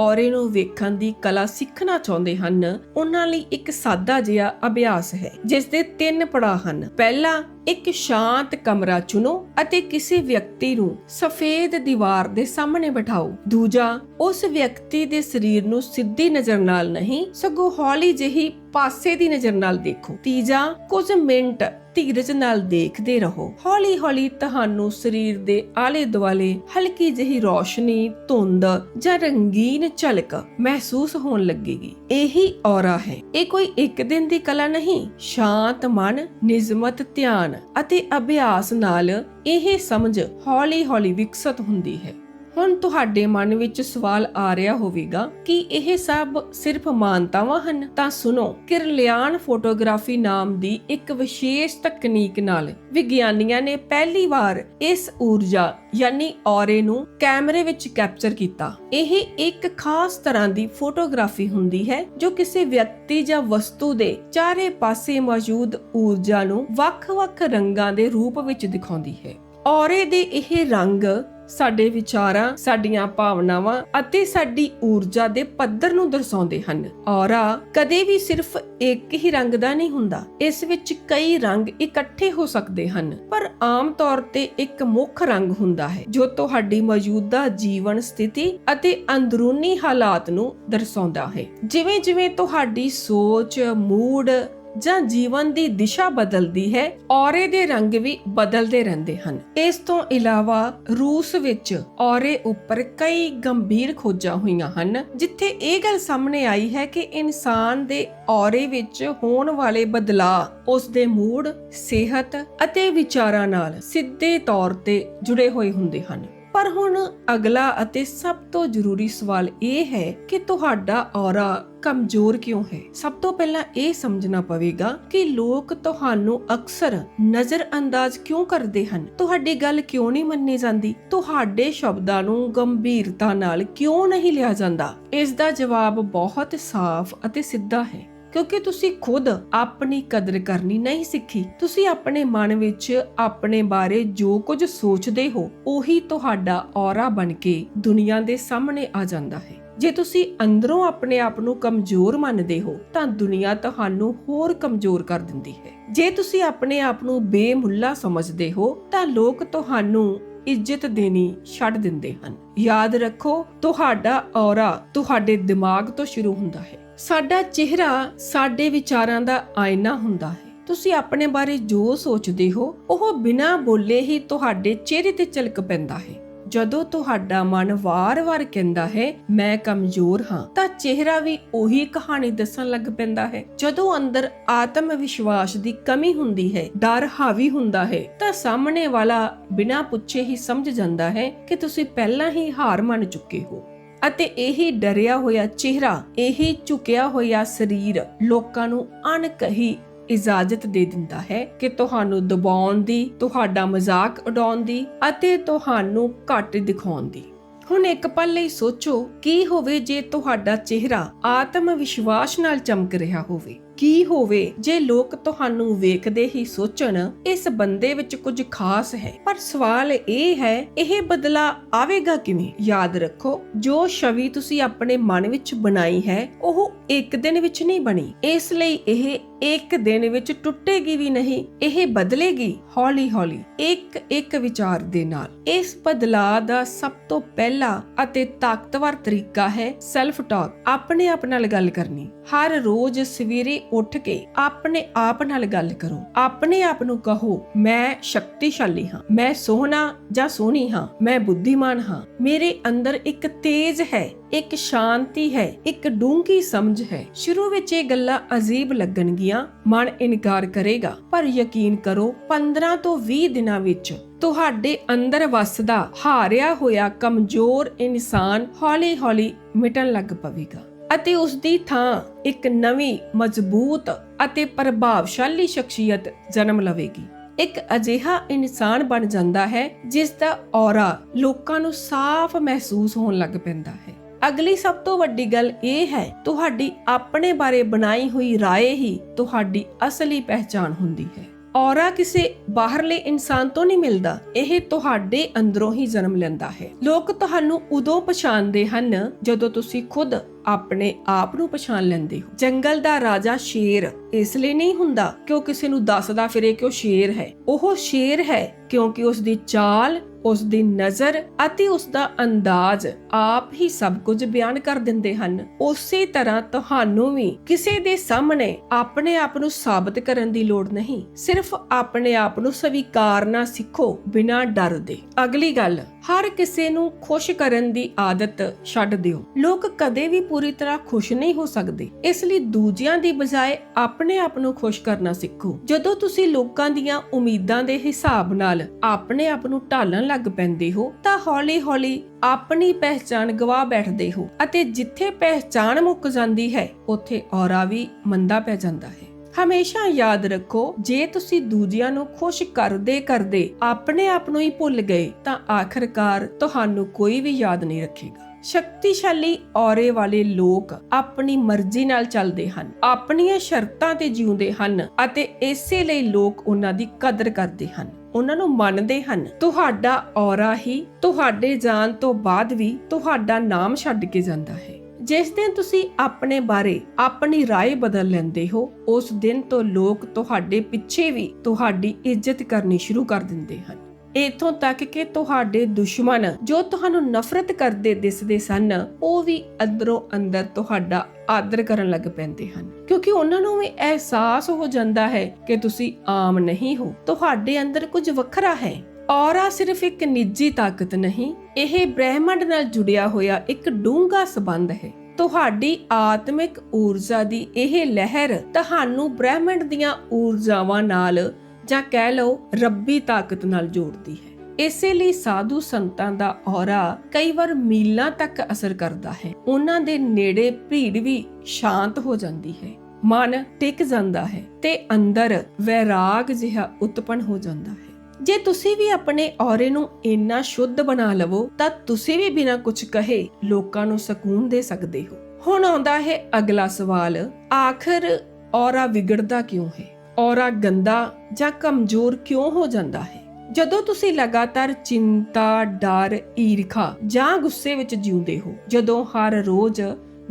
ਔਰੇ ਨੂੰ ਵੇਖਣ ਦੀ ਕਲਾ ਸਿੱਖਣਾ ਚਾਹੁੰਦੇ ਹਨ, ਉਹਨਾਂ ਲਈ ਇੱਕ ਸਾਦਾ ਜਿਹਾ ਅਭਿਆਸ ਹੈ ਜਿਸ ਦੇ ਤਿੰਨ ਪੜਾਅ ਹਨ। ਪਹਿਲਾ, ਇੱਕ ਸ਼ਾਂਤ ਕਮਰਾ ਚੁਣੋ ਅਤੇ ਕਿਸੇ ਵਿਅਕਤੀ ਨੂੰ ਸਫੇਦ ਦੀਵਾਰ ਦੇ ਸਾਹਮਣੇ ਬਿਠਾਓ। ਦੂਜਾ, ਉਸ ਵਿਅਕਤੀ ਦੇ ਸਰੀਰ ਨੂੰ ਸਿੱਧੀ ਨਜ਼ਰ ਨਾਲ ਨਹੀਂ, ਸਗੋਂ ਹੌਲੀ ਜਿਹੀ ਪਾਸੇ ਦੀ ਨਜ਼ਰ ਨਾਲ ਦੇਖੋ। ਤੀਜਾ, ਕੁਝ ਮਿੰਟ ਧੀਰਜ ਨਾਲ ਦੇਖਦੇ ਰਹੋ। ਹੌਲੀ-ਹੌਲੀ ਤੁਹਾਨੂੰ ਸਰੀਰ ਦੇ ਆਲੇ ਦੁਆਲੇ ਹਲਕੀ ਜਿਹੀ ਰੋਸ਼ਨੀ, ਧੁੰਦ ਜਾਂ ਰੰਗੀਨ ਝਲਕ ਮਹਿਸੂਸ ਹੋਣ ਲੱਗੇਗੀ। ਇਹੀ ਔਰਾ ਹੈ। ਇਹ ਕੋਈ ਇੱਕ ਦਿਨ ਦੀ ਕਲਾ ਨਹੀਂ, ਸ਼ਾਂਤ ਮਨ, ਨਿਯਮਤ ਧਿਆਨ ਅਤੇ ਅਭਿਆਸ ਨਾਲ ਇਹ ਸਮਝ ਹੌਲੀ-ਹੌਲੀ ਵਿਕਸਿਤ ਹੁੰਦੀ ਹੈ। ਹੁਣ ਤੁਹਾਡੇ ਮਨ ਵਿੱਚ ਸਵਾਲ ਆ ਰਿਹਾ ਹੋਵੇਗਾ ਕਿ ਇਹ ਸਭ ਸਿਰਫ ਮਾਨਤਾਵਾਂ ਹਨ? ਤਾਂ ਸੁਣੋ, ਕਿਰਲਿਆਨ ਫੋਟੋਗ੍ਰਾਫੀ ਨਾਮ ਦੀ ਇੱਕ ਵਿਸ਼ੇਸ਼ ਤਕਨੀਕ ਨਾਲ ਵਿਗਿਆਨੀਆਂ ਨੇ ਪਹਿਲੀ ਵਾਰ ਇਸ ਊਰਜਾ ਯਾਨੀ ਔਰੇ ਨੂੰ ਕੈਮਰੇ ਵਿੱਚ ਕੈਪਚਰ ਕੀਤਾ। ਇਹ ਇੱਕ ਖਾਸ ਤਰ੍ਹਾਂ ਦੀ ਫੋਟੋਗ੍ਰਾਫੀ ਹੁੰਦੀ ਹੈ ਜੋ ਕਿਸੇ ਵਿਅਕਤੀ ਜਾਂ ਵਸਤੂ ਦੇ ਚਾਰੇ ਪਾਸੇ ਮੌਜੂਦ ਊਰਜਾ ਨੂੰ ਵੱਖ-ਵੱਖ ਰੰਗਾਂ ਦੇ ਰੂਪ ਵਿੱਚ ਦਿਖਾਉਂਦੀ ਹੈ। ਔਰੇ ਦੇ ਇਹ ਰੰਗ ਸਾਡੇ ਵਿਚਾਰਾਂ, ਸਾਡੀਆਂ ਭਾਵਨਾਵਾਂ ਅਤੇ ਸਾਡੀ ਊਰਜਾ ਦੇ ਪੱਧਰ ਨੂੰ ਦਰਸਾਉਂਦੇ ਹਨ। ਔਰਾ ਕਦੇ ਵੀ ਸਿਰਫ ਇੱਕ ਹੀ ਰੰਗ ਦਾ ਨਹੀਂ ਹੁੰਦਾ। ਇਸ ਵਿੱਚ ਕਈ ਰੰਗ ਇਕੱਠੇ ਹੋ ਸਕਦੇ ਹਨ, ਪਰ ਆਮ ਤੌਰ ਤੇ ਇੱਕ ਮੁੱਖ ਰੰਗ ਹੁੰਦਾ ਹੈ, ਜੋ ਤੁਹਾਡੀ ਮੌਜੂਦਾ ਜੀਵਨ ਸਥਿਤੀ ਅਤੇ ਅੰਦਰੂਨੀ ਹਾਲਾਤ ਨੂੰ ਦਰਸਾਉਂਦਾ ਹੈ। ਜਿਵੇਂ ਜਿਵੇਂ ਤੁਹਾਡੀ ਸੋਚ, ਮੂਡ ਜਾਂ ਜੀਵਨ ਦੀ ਦਿਸ਼ਾ ਬਦਲਦੀ ਹੈ, ਔਰੇ ਦੇ ਰੰਗ ਵੀ ਬਦਲਦੇ ਰਹਿੰਦੇ ਹਨ। ਇਸ ਤੋਂ ਇਲਾਵਾ ਰੂਸ ਵਿੱਚ ਔਰੇ ਉੱਪਰ ਕਈ ਗੰਭੀਰ ਖੋਜਾਂ ਹੋਈਆਂ ਹਨ, ਜਿੱਥੇ ਇਹ ਗੱਲ ਸਾਹਮਣੇ ਆਈ ਹੈ ਕਿ ਇਨਸਾਨ ਦੇ ਔਰੇ ਵਿੱਚ ਹੋਣ ਵਾਲੇ ਬਦਲਾਅ ਉਸ ਦੇ ਮੂਡ, ਸਿਹਤ ਅਤੇ ਵਿਚਾਰਾਂ ਨਾਲ ਸਿੱਧੇ ਤੌਰ ਤੇ ਜੁੜੇ ਹੋਏ ਹੁੰਦੇ ਹਨ। ਪਰ ਹੁਣ ਅਗਲਾ ਅਤੇ ਸਭ ਤੋਂ ਜ਼ਰੂਰੀ ਸਵਾਲ ਇਹ ਹੈ ਕਿ ਤੁਹਾਡਾ ਔਰਾ ਕਮਜ਼ੋਰ ਕਿਉਂ ਹੈ? ਸਭ ਤੋਂ ਪਹਿਲਾਂ ਇਹ ਸਮਝਣਾ ਪਵੇਗਾ ਕਿ ਲੋਕ ਤੁਹਾਨੂੰ ਅਕਸਰ ਨਜ਼ਰ ਅੰਦਾਜ਼ ਕਿਉਂ ਕਰਦੇ ਹਨ? ਤੁਹਾਡੀ ਗੱਲ ਕਿਉਂ ਨਹੀਂ ਮੰਨੀ ਜਾਂਦੀ? ਤੁਹਾਡੇ ਸ਼ਬਦਾਂ ਨੂੰ ਗੰਭੀਰਤਾ ਨਾਲ ਕਿਉਂ ਨਹੀਂ ਲਿਆ ਜਾਂਦਾ? ਇਸ ਦਾ ਜਵਾਬ ਬਹੁਤ ਸਾਫ਼ ਅਤੇ ਸਿੱਧਾ ਹੈ। ਕਿਉਂਕਿ ਤੁਸੀਂ ਖੁਦ ਆਪਣੀ ਕਦਰ ਕਰਨੀ ਨਹੀਂ ਸਿੱਖੀ। ਤੁਸੀਂ ਆਪਣੇ ਮਨ ਵਿੱਚ ਆਪਣੇ ਬਾਰੇ ਜੋ ਕੁਝ ਸੋਚਦੇ ਹੋ, ਉਹੀ ਤੁਹਾਡਾ ਔਰਾ ਬਣ ਕੇ ਦੁਨੀਆ ਦੇ ਸਾਹਮਣੇ ਆ ਜਾਂਦਾ ਹੈ। ਜੇ ਤੁਸੀਂ ਅੰਦਰੋਂ ਆਪਣੇ ਆਪ ਨੂੰ ਕਮਜ਼ੋਰ ਮੰਨਦੇ ਹੋ, ਤਾਂ ਦੁਨੀਆ ਤੁਹਾਨੂੰ ਹੋਰ ਕਮਜ਼ੋਰ ਕਰ ਦਿੰਦੀ ਹੈ। ਜੇ ਤੁਸੀਂ ਆਪਣੇ ਆਪ ਨੂੰ ਬੇਮੁੱਲਾ ਸਮਝਦੇ ਹੋ, ਤਾਂ ਲੋਕ ਤੁਹਾਨੂੰ ਇੱਜ਼ਤ ਦੇਣੀ ਛੱਡ ਦਿੰਦੇ ਹਨ। ਯਾਦ ਰੱਖੋ, ਤੁਹਾਡਾ ਔਰਾ ਤੁਹਾਡੇ ਦਿਮਾਗ ਤੋਂ ਸ਼ੁਰੂ ਹੁੰਦਾ ਹੈ। ਸਾਡਾ ਚਿਹਰਾ ਸਾਡੇ ਵਿਚਾਰਾਂ ਦਾ ਆਇਨਾ ਹੁੰਦਾ ਹੈ। ਤੁਸੀਂ ਆਪਣੇ ਬਾਰੇ ਜੋ ਸੋਚਦੇ ਹੋ, ਉਹ ਬਿਨਾਂ ਬੋਲੇ ਹੀ ਤੁਹਾਡੇ ਚਿਹਰੇ ਤੇ ਝਲਕ ਪੈਂਦਾ ਹੈ। ਜਦੋਂ ਤੁਹਾਡਾ ਮਨ ਵਾਰ-ਵਾਰ ਕਹਿੰਦਾ ਹੈ, ਮੈਂ ਕਮਜ਼ੋਰ ਹਾਂ, ਤਾਂ ਚਿਹਰਾ ਵੀ ਉਹੀ ਕਹਾਣੀ ਦੱਸਣ ਲੱਗ ਪੈਂਦਾ ਹੈ। ਜਦੋਂ ਅੰਦਰ ਆਤਮ ਵਿਸ਼ਵਾਸ ਦੀ ਕਮੀ ਹੁੰਦੀ ਹੈ, ਡਰ ਹਾਵੀ ਹੁੰਦਾ ਹੈ, ਤਾਂ ਸਾਹਮਣੇ ਵਾਲਾ ਬਿਨਾਂ ਪੁੱਛੇ ਹੀ ਸਮਝ ਜਾਂਦਾ ਹੈ ਕਿ ਤੁਸੀਂ ਪਹਿਲਾਂ ਹੀ ਹਾਰ ਮੰਨ ਚੁੱਕੇ ਹੋ। ਅਤੇ ਇਹੀ ਡਰਿਆ ਹੋਇਆ ਚਿਹਰਾ, ਇਹੀ ਝੁਕਿਆ ਹੋਇਆ ਸਰੀਰ ਲੋਕਾਂ ਨੂੰ ਅਣਕਹੀ ਇਜਾਜ਼ਤ ਦੇ ਦਿੰਦਾ ਹੈ ਕਿ ਤੁਹਾਨੂੰ ਦਬਾਉਣ ਦੀ, ਤੁਹਾਡਾ ਮਜ਼ਾਕ ਉਡਾਉਣ ਦੀ ਅਤੇ ਤੁਹਾਨੂੰ ਘੱਟ ਦਿਖਾਉਣ ਦੀ। ਹੁਣ ਇੱਕ ਪਲ ਲਈ ਸੋਚੋ, ਕੀ ਹੋਵੇ ਜੇ ਤੁਹਾਡਾ ਚਿਹਰਾ ਆਤਮ ਵਿਸ਼ਵਾਸ ਨਾਲ ਚਮਕ ਰਿਹਾ ਹੋਵੇ। ਕੀ ਹੋਵੇ? ਜੇ ਲੋਕ ਤੁਹਾਨੂੰ ਵੇਖਦੇ ਹੀ ਸੋਚਣ, ਇਸ ਬੰਦੇ ਵਿੱਚ ਕੁਝ ਖਾਸ ਹੈ। ਪਰ ਸਵਾਲ ਇਹ ਹੈ, ਇਹ ਬਦਲਾ ਆਵੇਗਾ ਕਿਵੇਂ? ਯਾਦ ਰੱਖੋ, ਜੋ ਛਵੀ ਤੁਸੀਂ ਆਪਣੇ ਮਨ ਵਿੱਚ ਬਣਾਈ ਹੈ, ਉਹ ਇੱਕ ਦਿਨ ਵਿੱਚ ਨਹੀਂ ਬਣੀ। ਇਸ ਲਈ ਇਹ ਇੱਕ ਦਿਨ ਵਿੱਚ ਟੁੱਟੇਗੀ ਵੀ ਨਹੀਂ, ਇਹ ਬਦਲੇਗੀ ਹੌਲੀ-ਹੌਲੀ ਇੱਕ ਇੱਕ ਵਿਚਾਰ ਦੇ ਨਾਲ। ਇਸ ਬਦਲਾਅ ਦਾ ਸਭ ਤੋਂ ਪਹਿਲਾ ਅਤੇ ਤਾਕਤਵਰ ਤਰੀਕਾ ਹੈ ਸੈਲਫ ਟਾਕ ਆਪਣੇ ਆਪ ਨਾਲ ਗੱਲ ਕਰਨੀ। ਹਰ ਰੋਜ਼ ਸਵੇਰੇ ਉੱਠ ਕੇ ਆਪਣੇ ਆਪ ਨਾਲ ਗੱਲ ਕਰੋ। ਆਪਣੇ ਆਪ ਨੂੰ ਕਹੋ, ਮੈਂ ਸ਼ਕਤੀਸ਼ਾਲੀ ਹਾਂ, ਮੈਂ ਸੋਹਣਾ ਜਾਂ ਸੋਹਣੀ ਹਾਂ, ਮੈਂ ਬੁੱਧੀਮਾਨ ਹਾਂ। ਮੇਰੇ ਅੰਦਰ ਇੱਕ ਤੇਜ ਹੈ ਇੱਕ ਸ਼ਾਂਤੀ ਹੈ, ਇੱਕ ਡੂੰਗੀ ਸਮਝ ਹੈ। ਸ਼ੁਰੂ ਵਿੱਚ ਇਹ ਗੱਲਾਂ ਅਜੀਬ ਲੱਗਣਗੀਆਂ, ਮਨ ਇਨਕਾਰ ਕਰੇਗਾ। ਪਰ ਯਕੀਨ ਕਰੋ 15 ਤੋਂ 20 ਦਿਨਾਂ ਵਿੱਚ ਤੁਹਾਡੇ ਅੰਦਰ ਵਸਦਾ, ਹਾਰਿਆ ਹੋਇਆ ਕਮਜ਼ੋਰ ਇਨਸਾਨ ਹੌਲੀ-ਹੌਲੀ ਮਿਟਣ ਲੱਗ ਪਵੇਗਾ। ਅਤੇ ਉਸ ਦੀ ਥਾਂ ਇੱਕ ਨਵੀਂ, ਮਜ਼ਬੂਤ ਅਤੇ ਪ੍ਰਭਾਵਸ਼ਾਲੀ ਸ਼ਖਸੀਅਤ ਜਨਮ ਲਵੇਗੀ। ਇੱਕ ਅਜਿਹਾ ਇਨਸਾਨ ਬਣ ਜਾਂਦਾ ਹੈ ਜਿਸ ਦਾ ਔਰਾ ਲੋਕਾਂ ਨੂੰ ਸਾਫ਼ ਮਹਿਸੂਸ ਹੋਣ ਲੱਗ ਪੈਂਦਾ ਹੈ। ਅਗਲੀ ਸਭ ਤੋਂ ਵੱਡੀ ਗੱਲ ਇਹ ਹੈ ਤੁਹਾਡੀ ਆਪਣੇ ਬਾਰੇ ਬਣਾਈ ਹੋਈ رائے ਹੀ ਤੁਹਾਡੀ ਅਸਲੀ ਪਹਿਚਾਨ ਹੁੰਦੀ ਹੈ ਔਰਾ ਕਿਸੇ ਬਾਹਰਲੇ ਇਨਸਾਨ ਤੋਂ ਨਹੀਂ ਮਿਲਦਾ ਇਹ ਤੁਹਾਡੇ ਅੰਦਰੋਂ ਹੀ ਜਨਮ ਲੈਂਦਾ ਹੈ ਲੋਕ ਤੁਹਾਨੂੰ ਉਦੋਂ ਪਛਾਣਦੇ ਹਨ ਜਦੋਂ ਤੁਸੀਂ ਖੁਦ ਆਪਣੇ ਆਪ ਨੂੰ ਪਛਾਣ ਲੈਂਦੇ ਹੋ ਜੰਗਲ ਦਾ ਰਾਜਾ ਸ਼ੇਰ ਇਸ ਲਈ ਨਹੀਂ ਹੁੰਦਾ ਕਿ ਉਹ ਕਿਸੇ ਨੂੰ ਦੱਸਦਾ ਫਿਰੇ ਕਿ ਉਹ ਸ਼ੇਰ ਹੈ ਉਹ ਸ਼ੇਰ ਹੈ ਕਿਉਂਕਿ ਉਸ ਦੀ ਚਾਲ ਉਸ ਦੀ ਨਜ਼ਰ ਅਤੇ ਉਸ ਦਾ ਅੰਦਾਜ਼ ਆਪ ਹੀ ਸਭ ਕੁਝ ਬਿਆਨ ਕਰ ਦਿੰਦੇ ਹਨ। ਉਸੇ ਤਰ੍ਹਾਂ ਤੁਹਾਨੂੰ ਵੀ ਕਿਸੇ ਦੇ ਸਾਹਮਣੇ ਆਪਣੇ ਆਪ ਨੂੰ ਸਾਬਤ ਕਰਨ ਦੀ ਲੋੜ ਨਹੀਂ। ਸਿਰਫ ਆਪਣੇ ਆਪ ਨੂੰ ਸਵੀਕਾਰਨਾ ਸਿੱਖੋ ਬਿਨਾਂ ਡਰ ਦੇ। ਅਗਲੀ ਗੱਲ, ਹਰ ਕਿਸੇ ਨੂੰ ਖੁਸ਼ ਕਰਨ ਦੀ ਆਦਤ ਛੱਡ ਦਿਓ। ਲੋਕ ਕਦੇ ਵੀ ਪੂਰੀ ਤਰ੍ਹਾਂ ਖੁਸ਼ ਨਹੀਂ ਹੋ ਸਕਦੇ। ਇਸ ਲਈ ਦੂਜਿਆਂ ਦੀ ਬਜਾਏ ਆਪਣੇ ਆਪ ਨੂੰ ਖੁਸ਼ ਕਰਨਾ ਸਿੱਖੋ। ਜਦੋਂ ਤੁਸੀਂ ਲੋਕਾਂ ਦੀਆਂ ਉਮੀਦਾਂ ਦੇ ਹਿਸਾਬ ਨਾਲ ਆਪਣੇ ਆਪ ਨੂੰ ਢਾਲਣ ਲੱਗ ਪੈਂਦੇ ਹੋ, ਤਾਂ ਹੌਲੀ-ਹੌਲੀ ਆਪਣੀ ਪਹਿਚਾਨ ਗਵਾ ਬੈਠਦੇ ਹੋ ਅਤੇ ਜਿੱਥੇ ਪਹਿਚਾਨ ਮੁੱਕ ਜਾਂਦੀ ਹੈ, ਉੱਥੇ ਔਰਾ ਵੀ ਮੰਦਾ ਪੈ ਜਾਂਦਾ ਹੈ। ਹਮੇਸ਼ਾ ਯਾਦ ਰੱਖੋ, ਜੇ ਤੁਸੀਂ ਦੂਜਿਆਂ ਨੂੰ ਖੁਸ਼ ਕਰਦੇ ਕਰਦੇ ਆਪਣੇ ਆਪ ਨੂੰ ਹੀ ਭੁੱਲ ਗਏ, ਤਾਂ ਆਖਰਕਾਰ ਤੁਹਾਨੂੰ ਕੋਈ ਵੀ ਯਾਦ ਨਹੀਂ ਰੱਖੇਗਾ। ਸ਼ਕਤੀਸ਼ਾਲੀ ਔਰੇ ਵਾਲੇ ਲੋਕ ਆਪਣੀ ਮਰਜ਼ੀ ਨਾਲ ਚੱਲਦੇ ਹਨ, ਆਪਣੀਆਂ ਸ਼ਰਤਾਂ ਤੇ ਜਿਉਂਦੇ ਹਨ ਅਤੇ ਇਸੇ ਲਈ ਲੋਕ ਉਹਨਾਂ ਦੀ ਕਦਰ ਕਰਦੇ ਹਨ। ਉਹਨਾਂ ਨੂੰ ਮੰਨਦੇ ਹਨ ਤੁਹਾਡਾ ਔਰਾ ਹੀ ਤੁਹਾਡੇ ਜਾਣ ਤੋਂ ਬਾਅਦ ਵੀ ਤੁਹਾਡਾ ਨਾਮ ਛੱਡ ਕੇ ਜਾਂਦਾ ਹੈ ਜਿਸ ਦਿਨ ਤੁਸੀਂ ਆਪਣੇ ਬਾਰੇ ਆਪਣੀ رائے ਬਦਲ ਲੈਂਦੇ ਹੋ ਉਸ ਦਿਨ ਤੋਂ ਲੋਕ ਤੁਹਾਡੇ ਪਿੱਛੇ ਵੀ ਤੁਹਾਡੀ ਇੱਜ਼ਤ ਕਰਨੀ ਸ਼ੁਰੂ ਕਰ ਦਿੰਦੇ ਹਨ ਇਥੋਂ ਤੱਕ ਕਿ ਤੁਹਾਡੇ ਦੁਸ਼ਮਣ ਜੋ ਤੁਹਾਨੂੰ ਨਫ਼ਰਤ ਕਰਦੇ ਦਿਸਦੇ ਸਨ, ਉਹ ਵੀ ਅੰਦਰੋਂ ਅੰਦਰ ਤੁਹਾਡਾ ਆਦਰ ਕਰਨ ਲੱਗ ਪੈਂਦੇ ਹਨ। ਕਿਉਂਕਿ ਉਹਨਾਂ ਨੂੰ ਵੀ ਅਹਿਸਾਸ ਹੋ ਜਾਂਦਾ ਹੈ ਕਿ ਤੁਸੀਂ ਆਮ ਨਹੀਂ ਹੋ। ਤੁਹਾਡੇ ਅੰਦਰ ਕੁਝ ਵੱਖਰਾ ਹੈ। ਔਰਾ ਸਿਰਫ ਇੱਕ ਨਿੱਜੀ ਤਾਕਤ ਨਹੀਂ, ਇਹ ਬ੍ਰਹਿਮੰਡ ਨਾਲ ਜੁੜਿਆ ਹੋਇਆ ਇੱਕ ਡੂੰਘਾ ਸਬੰਧ ਹੈ। ਤੁਹਾਡੀ ਆਤਮਿਕ ਊਰਜਾ ਦੀ ਇਹ ਲਹਿਰ ਤੁਹਾਨੂੰ ਬ੍ਰਹਿਮੰਡ ਦੀਆਂ ਊਰਜਾਵਾਂ ਨਾਲ ਜਾਂ ਕਹਿ ਲਓ ਰੱਬੀ ਤਾਕਤ ਨਾਲ ਜੋੜਦੀ ਹੈ। ਇਸੇ ਲਈ ਸਾਧੂ ਸੰਤਾਂ ਦਾ ਔਰਾ ਕਈ ਵਾਰ ਮੀਲਾਂ ਤੱਕ ਅਸਰ ਕਰਦਾ ਹੈ। ਉਹਨਾਂ ਦੇ ਨੇੜੇ ਭੀੜ ਵੀ ਸ਼ਾਂਤ ਹੋ ਜਾਂਦੀ ਹੈ। ਮਨ ਟਿਕ ਜਾਂਦਾ ਹੈ ਤੇ ਅੰਦਰ ਵੈਰਾਗ ਜਿਹਾ ਉਤਪਨ ਹੋ ਜਾਂਦਾ ਹੈ। ਜੇ ਤੁਸੀਂ ਵੀ ਆਪਣੇ ਔਰੇ ਨੂੰ ਇੰਨਾ ਸ਼ੁੱਧ ਬਣਾ ਲਵੋ, ਤਾਂ ਤੁਸੀਂ ਵੀ ਬਿਨਾਂ ਕੁਝ ਕਹੇ ਲੋਕਾਂ ਨੂੰ ਸਕੂਨ ਦੇ ਸਕਦੇ ਹੋ। ਹੁਣ ਆਉਂਦਾ ਹੈ ਅਗਲਾ ਸਵਾਲ, ਆਖਰ ਔਰਾ ਵਿਗੜਦਾ ਕਿਉਂ ਹੈ? ਔਰਾ ਗੰਦਾ ਜਾਂ ਕਮਜ਼ੋਰ ਕਿਉਂ ਹੋ ਜਾਂਦਾ ਹੈ? ਜਦੋਂ ਤੁਸੀਂ ਲਗਾਤਾਰ ਚਿੰਤਾ, ਡਰ, ਈਰਖਾ ਜਾਂ ਗੁੱਸੇ ਵਿੱਚ ਜਿਉਂਦੇ ਹੋ, ਜਦੋਂ ਹਰ ਰੋਜ਼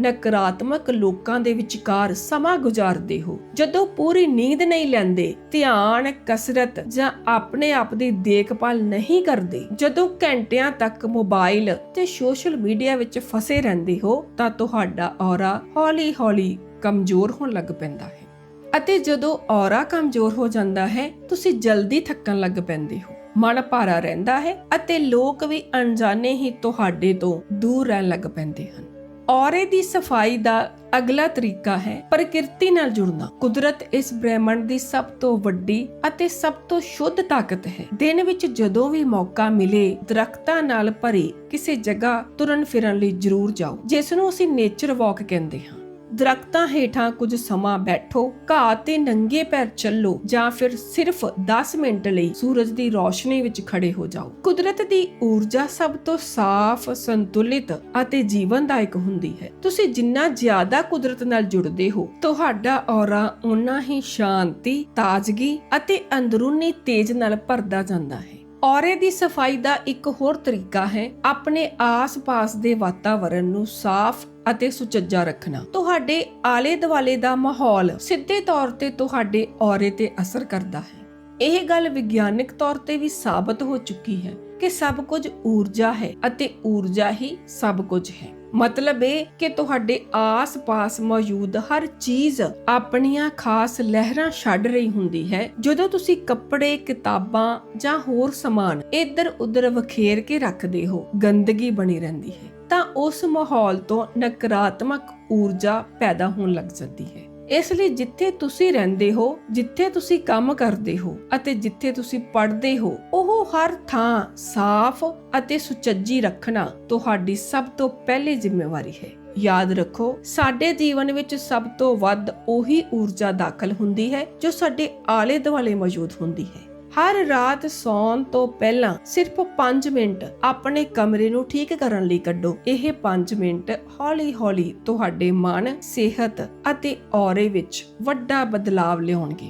ਨਕਾਰਾਤਮਕ ਲੋਕਾਂ ਦੇ ਵਿਚਕਾਰ ਸਮਾਂ ਗੁਜ਼ਾਰਦੇ ਹੋ, ਜਦੋਂ ਪੂਰੀ ਨੀਂਦ ਨਹੀਂ ਲੈਂਦੇ, ਧਿਆਨ, ਕਸਰਤ ਜਾਂ ਆਪਣੇ ਆਪ ਦੀ ਦੇਖਭਾਲ ਨਹੀਂ ਕਰਦੇ, ਜਦੋਂ ਘੰਟਿਆਂ ਤੱਕ ਮੋਬਾਈਲ ਤੇ ਸੋਸ਼ਲ ਮੀਡੀਆ ਵਿੱਚ ਫਸੇ ਰਹਿੰਦੇ ਹੋ, ਤਾਂ ਤੁਹਾਡਾ ਔਰਾ ਹੌਲੀ-ਹੌਲੀ ਕਮਜ਼ੋਰ ਹੋਣ ਲੱਗ ਪੈਂਦਾ ਹੈ। ਅਤੇ ਜਦੋਂ ਔਰਾ ਕਮਜ਼ੋਰ ਹੋ ਜਾਂਦਾ ਹੈ, ਤੁਸੀਂ ਜਲਦੀ ਥੱਕਣ ਲੱਗ ਪੈਂਦੇ ਹੋ। ਮਨ ਭਾਰਾ ਰਹਿੰਦਾ ਹੈ ਅਤੇ ਲੋਕ ਵੀ ਅਣਜਾਣੇ ਹੀ ਤੁਹਾਡੇ ਤੋਂ ਦੂਰ ਰਹਿਣ ਲੱਗ ਪੈਂਦੇ ਹਨ। ਔਰੇ ਦੀ ਸਫ਼ਾਈ ਦਾ ਅਗਲਾ ਤਰੀਕਾ ਹੈ ਪ੍ਰਕਿਰਤੀ ਨਾਲ ਜੁੜਨਾ। ਕੁਦਰਤ ਇਸ ਬ੍ਰਹਿਮੰਡ ਦੀ ਸਭ ਤੋਂ ਵੱਡੀ ਅਤੇ ਸਭ ਤੋਂ ਸ਼ੁੱਧ ਤਾਕਤ ਹੈ। ਦਿਨ ਵਿੱਚ ਜਦੋਂ ਵੀ ਮੌਕਾ ਮਿਲੇ, ਦਰਖਤਾਂ ਨਾਲ ਭਰੀ ਕਿਸੇ ਜਗ੍ਹਾ ਤੁਰਨ ਫਿਰਨ ਲਈ ਜ਼ਰੂਰ ਜਾਓ, ਜਿਸ ਨੂੰ ਅਸੀਂ ਨੇਚਰ ਵਾਕ ਕਹਿੰਦੇ ਹਾਂ। ਦਰਖਤਾਂ ਹੇਠਾਂ ਕੁਝ ਸਮਾਂ ਬੈਠੋ, ਘਾਹ ਤੇ ਨੰਗੇ ਪੈਰ ਚੱਲੋ ਜਾਂ ਫਿਰ ਸਿਰਫ 10 ਮਿੰਟ ਲਈ ਸੂਰਜ ਦੀ ਰੋਸ਼ਨੀ ਵਿੱਚ ਖੜੇ ਹੋ ਜਾਓ। ਕੁਦਰਤ ਦੀ ਊਰਜਾ ਸਭ ਤੋਂ ਸਾਫ਼, ਸੰਤੁਲਿਤ ਅਤੇ ਜੀਵਨਦਾਇਕ ਹੁੰਦੀ ਹੈ। ਤੁਸੀਂ ਜਿੰਨਾ ਜ਼ਿਆਦਾ ਕੁਦਰਤ ਨਾਲ ਜੁੜਦੇ ਹੋ, ਤੁਹਾਡਾ ਔਰਾ ਉਨਾ ਹੀ ਸ਼ਾਂਤੀ, ਤਾਜ਼ਗੀ ਅਤੇ ਅੰਦਰੂਨੀ ਤੇਜ ਨਾਲ ਭਰਦਾ ਜਾਂਦਾ ਹੈ। ਔਰੇ ਦੀ ਸਫ਼ਾਈ ਦਾ ਇੱਕ ਹੋਰ ਤਰੀਕਾ ਹੈ, ਆਪਣੇ ਆਸ-ਪਾਸ ਦੇ ਵਾਤਾਵਰਣ ਨੂੰ ਸਾਫ਼ ਅਤੇ ਸੁਚੱਜਾ ਰੱਖਣਾ। ਤੁਹਾਡੇ ਆਲੇ-ਦੁਆਲੇ ਦਾ ਮਾਹੌਲ ਸਿੱਧੇ ਤੌਰ ਤੇ ਤੁਹਾਡੇ ਔਰੇ ਤੇ ਅਸਰ ਕਰਦਾ ਹੈ। ਇਹ ਗੱਲ ਵਿਗਿਆਨਿਕ ਤੌਰ ਤੇ ਵੀ ਸਾਬਤ ਹੋ ਚੁੱਕੀ ਹੈ ਕਿ ਸਭ ਕੁਝ ਊਰਜਾ ਹੈ ਅਤੇ ਊਰਜਾ ਹੀ ਸਭ ਕੁਝ ਹੈ। ਮਤਲਬ ਇਹ ਕਿ ਤੁਹਾਡੇ ਆਸ-ਪਾਸ ਮੌਜੂਦ ਹਰ ਚੀਜ਼ ਆਪਣੀਆਂ ਖਾਸ ਲਹਿਰਾਂ ਛੱਡ ਰਹੀ ਹੁੰਦੀ ਹੈ। ਜਦੋਂ ਤੁਸੀਂ ਕੱਪੜੇ, ਕਿਤਾਬਾਂ ਜਾਂ ਹੋਰ ਸਮਾਨ ਇੱਧਰ-ਉੱਧਰ ਵਖੇਰ ਕੇ ਰੱਖਦੇ ਹੋ, ਗੰਦਗੀ ਬਣੀ ਰਹਿੰਦੀ ਹੈ। ਤਾਂ ਉਸ ਮਾਹੌਲ ਤੋਂ ਨਕਾਰਾਤਮਕ ਊਰਜਾ ਪੈਦਾ ਹੋਣ ਲੱਗ ਜਾਂਦੀ ਹੈ। ਇਸ ਲਈ ਜਿੱਥੇ ਤੁਸੀਂ ਰਹਿੰਦੇ ਹੋ, ਜਿੱਥੇ ਤੁਸੀਂ ਕੰਮ ਕਰਦੇ ਹੋ ਅਤੇ ਜਿੱਥੇ ਤੁਸੀਂ ਪੜ੍ਹਦੇ ਹੋ, ਉਹ ਹਰ ਥਾਂ ਸਾਫ਼ ਅਤੇ ਸੁਚੱਜੀ ਰੱਖਣਾ ਤੁਹਾਡੀ ਸਭ ਤੋਂ ਪਹਿਲੀ ਜ਼ਿੰਮੇਵਾਰੀ ਹੈ। ਯਾਦ ਰੱਖੋ, ਸਾਡੇ ਜੀਵਨ ਵਿੱਚ ਸਭ ਤੋਂ ਵੱਧ ਉਹੀ ਊਰਜਾ ਦਾਖਲ ਹੁੰਦੀ ਹੈ ਜੋ ਸਾਡੇ ਆਲੇ-ਦੁਆਲੇ ਮੌਜੂਦ ਹੁੰਦੀ ਹੈ। ਹਰ ਰਾਤ ਸੌਣ ਤੋਂ ਪਹਿਲਾਂ ਸਿਰਫ 5 ਮਿੰਟ ਆਪਣੇ ਕਮਰੇ ਨੂੰ ਠੀਕ ਕਰਨ ਲਈ ਕੱਢੋ। ਇਹ 5 ਮਿੰਟ ਹੌਲੀ-ਹੌਲੀ ਤੁਹਾਡੇ ਮਨ, ਸਿਹਤ ਅਤੇ ਔਰੇ ਵਿੱਚ ਵੱਡਾ ਬਦਲਾਵ ਲਿਆਉਣਗੇ।